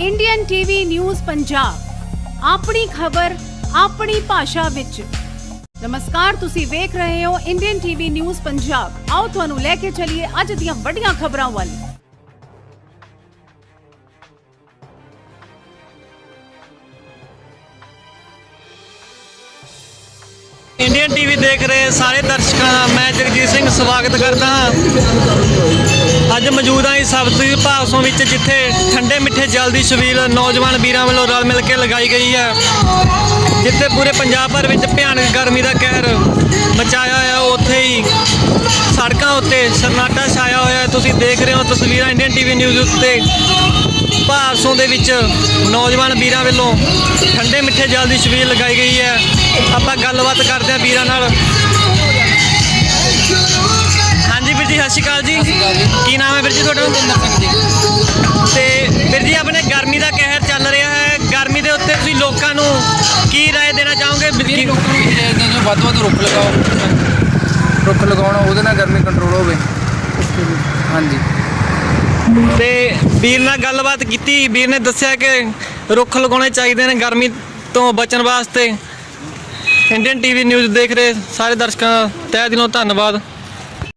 Indian TV news Punjab ਆਪਣੀ ਖਬਰ, ਆਪਣੀ ਭਾਸ਼ਾ ਵਿੱਚ। ਨਮਸਕਾਰ, ਤੁਸੀਂ ਵੇਖ ਰਹੇ ਹੋ ਇੰਡੀਅਨ ਟੀਵੀ ਨਿਊਜ਼ ਪੰਜਾਬ ਆਓ ਤੁਹਾਨੂੰ ਲੈ ਕੇ ਚੱਲੀਏ ਅੱਜ ਦੀਆਂ ਵੱਡੀਆਂ ਖਬਰਾਂ ਵੱਲ। ਇੰਡੀਅਨ ਟੀਵੀ ਦੇਖ ਰਹੇ ਸਾਰੇ ਦਰਸ਼ਕਾਂ ਦਾ, ਮੈਂ ਜਗਜੀਤ ਸਿੰਘ, ਸਵਾਗਤ ਕਰਦਾ ਹਾਂ। ਅੱਜ ਮੌਜੂਦ ਹਾਂ ਇਸ ਸਬਜ਼ੀ ਭਾਸੋਂ ਵਿੱਚ, ਜਿੱਥੇ ਠੰਡੇ ਮਿੱਠੇ ਜਲ ਦੀ ਛਬੀਲ ਨੌਜਵਾਨ ਵੀਰਾਂ ਵੱਲੋਂ ਰਲ ਮਿਲ ਕੇ ਲਗਾਈ ਗਈ ਹੈ। ਜਿੱਥੇ ਪੂਰੇ ਪੰਜਾਬ ਭਰ ਵਿੱਚ ਭਿਆਨਕ ਗਰਮੀ ਦਾ ਕਹਿਰ ਮਚਾਇਆ ਹੋਇਆ, ਉੱਥੇ ਹੀ ਸੜਕਾਂ ਉੱਤੇ ਸਰਨਾਟਾ ਛਾਇਆ ਹੋਇਆ ਹੈ। ਤੁਸੀਂ ਦੇਖ ਰਹੇ ਹੋ ਤਸਵੀਰਾਂ ਇੰਡੀਅਨ ਟੀਵੀ ਨਿਊਜ਼ ਉੱਤੇ। ਭਾਰਸੋਂ ਦੇ ਵਿੱਚ ਨੌਜਵਾਨ ਵੀਰਾਂ ਵੱਲੋਂ ਠੰਡੇ ਮਿੱਠੇ ਜਲ ਦੀ ਛਬੀਲ ਲਗਾਈ ਗਈ ਹੈ। ਆਪਾਂ ਗੱਲਬਾਤ ਕਰਦੇ ਹਾਂ ਵੀਰਾਂ ਨਾਲ। ਸ਼੍ਰੀ ਅਕਾਲ ਜੀ ਕੀ ਨਾਮ ਹੈ ਵੀਰ ਜੀ ਤੁਹਾਡਾ ਤੇ ਵੀਰ ਜੀ ਆਪਣੇ ਗਰਮੀ ਦਾ ਕਹਿਰ ਚੱਲ ਰਿਹਾ ਹੈ ਗਰਮੀ ਦੇ ਉੱਤੇ ਤੁਸੀਂ ਲੋਕਾਂ ਨੂੰ ਕੀ رائے ਦੇਣਾ ਚਾਹੋਗੇ ਵੀਰ ਇਹ ਜੀ? ਲੋਕਾਂ ਨੂੰ ਇਹ ਚਾਹੀਦਾ ਜੋ ਵੱਧ ਤੋਂ ਵੱਧ ਰੁੱਖ ਲਗਾਓ ਰੁੱਖ ਲਗਾਉਣਾ ਉਹਦੇ ਨਾਲ ਗਰਮੀ ਕੰਟਰੋਲ ਹੋਵੇ ਹਾਂਜੀ ਤੇ ਵੀਰ ਨਾਲ ਗੱਲਬਾਤ ਕੀਤੀ ਵੀਰ ਨੇ ਦੱਸਿਆ ਕਿ ਰੁੱਖ ਲਗਾਉਣੇ ਚਾਹੀਦੇ ਨੇ ਗਰਮੀ ਤੋਂ ਬਚਣ ਵਾਸਤੇ ਇੰਡੀਅਨ ਟੀਵੀ ਨਿਊਜ਼ ਦੇਖ ਰਹੇ ਸਾਰੇ ਦਰਸ਼ਕਾਂ ਦਾ ਤਹਿ ਦਿਲੋਂ ਧੰਨਵਾਦ